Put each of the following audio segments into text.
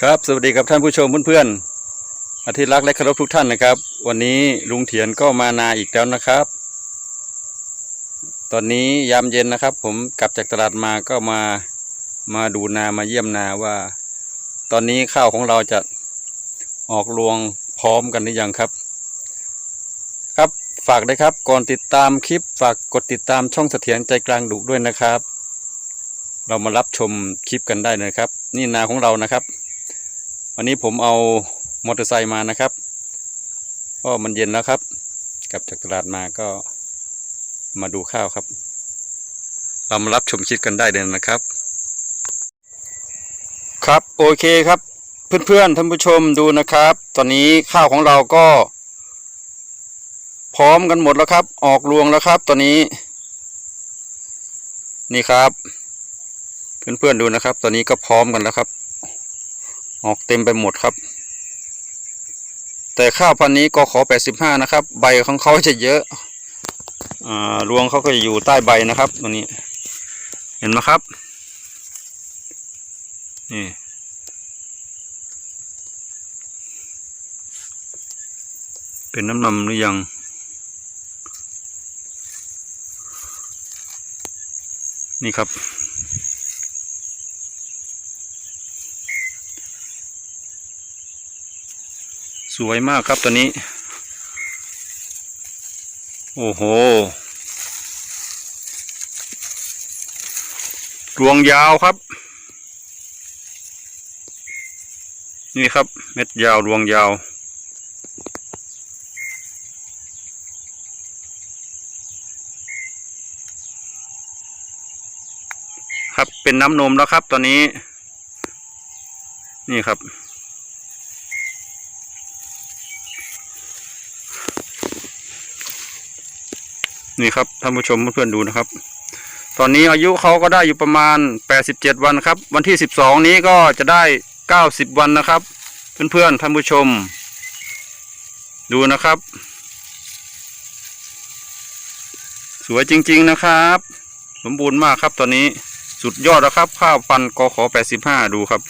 ครับสวัสดีครับท่านผู้ชมเพื่อนๆอาทิตย์รักและเคารพทุกท่านนะครับ วันนี้ลุงเถียนก็มานาอีกแล้วนะครับ ตอนนี้ยามเย็นนะครับ ผมกลับจากตลาดมาก็มามาดูนามาเยี่ยมนาว่า ตอนนี้ข้าวของเราจะออกรวงพร้อมกันหรือยังครับ ครับฝากเลยครับ ก่อนติดตามคลิปฝากกดติดตามช่องเสถียรใจกลางดุด้วยนะครับ เรามารับชมคลิปกันได้เลยครับ นี่นาของเรานะครับ วันนี้ผมเอามอเตอร์ไซค์มานะครับเพราะมันเย็นแล้วครับ กลับจากตลาดมาก็มาดูข้าวครับ เรามารับชมคลิปกันได้เลยนะครับ ครับโอเคครับ เพื่อนๆท่านผู้ชมดูนะครับ ตอนนี้ข้าวของเราก็ พร้อมกันหมดแล้วครับ ออกรวงแล้วครับ ตอนนี้ นี่ครับ เพื่อนๆดูนะครับ ตอนนี้ก็พร้อมกันแล้วครับ ออกเต็มไปหมดครับ แต่ข้าวพันนี้ก็ขอ 85 นะครับ ใบของเขาจะเยอะอ่ารวงเขาก็จะอยู่ใต้ใบนะครับตัวนี้ เห็นไหมครับ นี่เป็นน้ำนมหรือยัง นี่ครับ สวยมากครับตัวนี้ โอ้โหรวงยาวครับ นี่ครับ เม็ดยาวรวงยาวครับเป็นน้ำนมแล้วครับตอนนี้ นี่ครับ นี่ครับท่านผู้ชมเพื่อนๆดูนะครับ ตอนนี้อายุเขาก็ได้อยู่ประมาณ 87 วันครับ วันที่ 12 นี้ก็จะได้ 90 วันนะครับ เพื่อนๆท่านผู้ชม ดูนะครับ สวยจริงๆนะครับ สมบูรณ์มากครับตอนนี้สุดยอดแล้วครับ ข้าวพันธุ์กขอ85 ดูครับ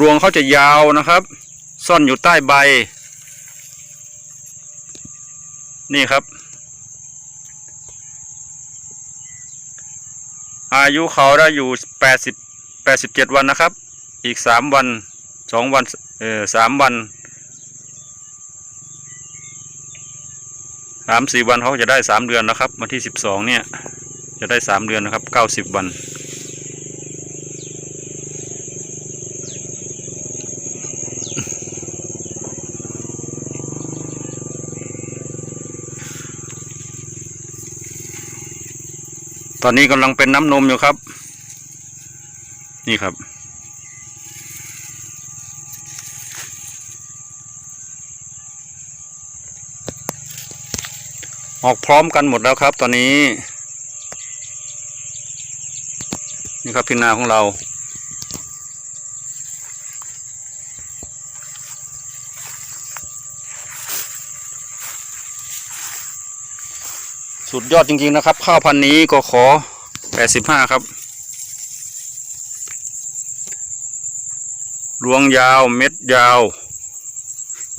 รวงเขาจะยาวนะครับ ซ่อนอยู่ใต้ใบ นี่ครับ อายุเขาได้อยู่แปดสิบแปดสิบเจ็ดวันนะครับ อีกสามวันสองวันเออสามวันสามสี่วันเขาจะได้สามเดือนนะครับ วันที่สิบสองเนี่ย จะได้สามเดือนนะครับเก้าสิบวัน ตอนนี้กำลังเป็นน้ำนมอยู่ครับ นี่ครับ ออกพร้อมกันหมดแล้วครับ ตอนนี้ นี่ครับพีนาของเรา สุดยอดจริงๆนะครับ ข้าวพันนี้ก็ขอ85ครับรวงยาวเม็ดยาว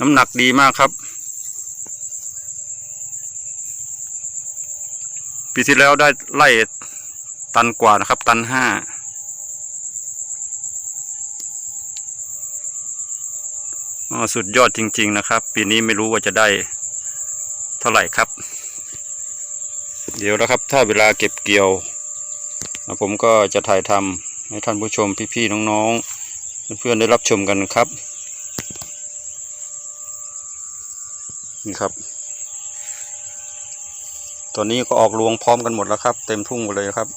น้ำหนักดีมากครับ ปีที่แล้วได้ไล่ตันกว่านะครับ ตันห้าอ๋อสุดยอดจริง ๆ นะครับ ปีนี้ไม่รู้ว่าจะได้เท่าไหร่ครับ เดี๋ยวนะครับ ถ้าเวลาเก็บเกี่ยวนะผมก็จะถ่ายทำให้ท่านผู้ชมพี่ๆน้องๆ เพื่อนๆได้รับชมกันครับ นี่ครับ ตอนนี้ก็ออกรวงพร้อมกันหมดแล้วครับ เต็มทุ่งหมดเลยครับ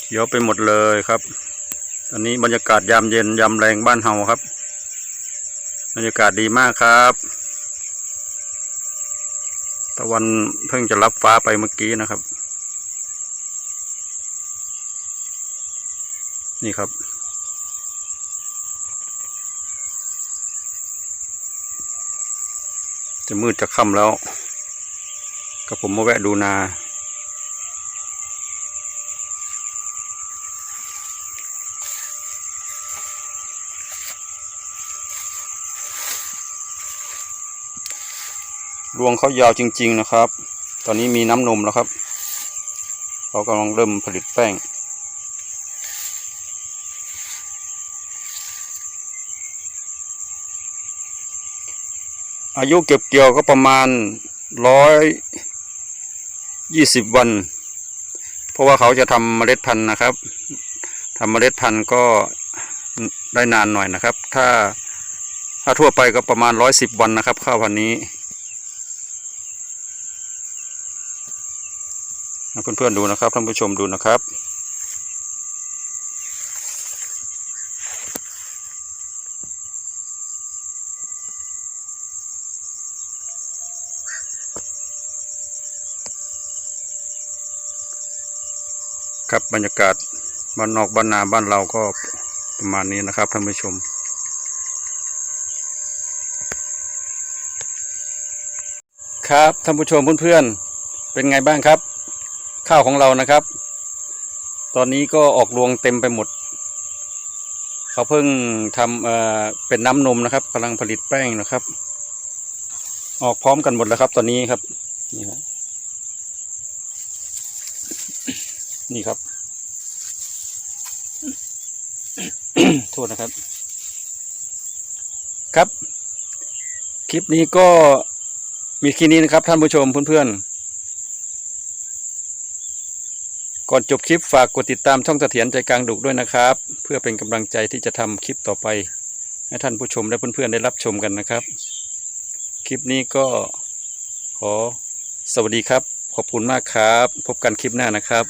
เขียวไปหมดเลยครับตอนนี้บรรยากาศยามเย็นยามแรงบ้านเฮาครับ บรรยากาศดีมากครับ ตะวันเพิ่งจะรับฟ้าไปเมื่อกี้นะครับ นี่ครับ จะมืดจะค่ำแล้ว ก็ผมมาแวะดูนา รวงเขายาวจริง ๆนะครับ ตอนนี้มีน้ำนมแล้วครับเขากำลังเริ่มผลิตแป้ง อายุเก็บเกี่ยวก็ประมาณร้อยยี่สิบวัน เพราะว่าเขาจะทำเมล็ดพันธุ์นะครับทำเมล็ดพันธุ์ก็ได้นานหน่อยนะครับ ถ้าถ้าทั่วไปก็ประมาณร้อยสิบวันนะครับ ข้าวพันธุ์นี้ให้ เพื่อนๆดูนะครับท่านผู้ชมดูนะครับ ครับบรรยากาศบ้านนอกบ้านนาบ้านเราก็ประมาณนี้นะครับท่านผู้ชมครับท่านผู้ชมเพื่อนๆเป็นไงบ้างครับ ข้าวของเรานะครับ ตอนนี้ก็ออกรวงเต็มไปหมด เขาเพิ่งทำเอ่อเป็นน้ำนมนะครับกำลังผลิตแป้งนะครับ ออกพร้อมกันหมดแล้วครับ ตอนนี้ครับ นี่ครับนี่ครับ โทษนะครับ ครับ คลิปนี้ก็มีแค่นี้นะครับ ท่านผู้ชมเพื่อนๆ ก่อนจบคลิปฝากกดติดตามช่องเสถียรใจกลางดุกด้วยนะครับ เพื่อเป็นกำลังใจที่จะทำคลิปต่อไป ให้ท่านผู้ชมและเพื่อนๆได้รับชมกันนะครับ คลิปนี้ก็ขอสวัสดีครับ ขอบคุณมากครับ พบกันคลิปหน้านะครับ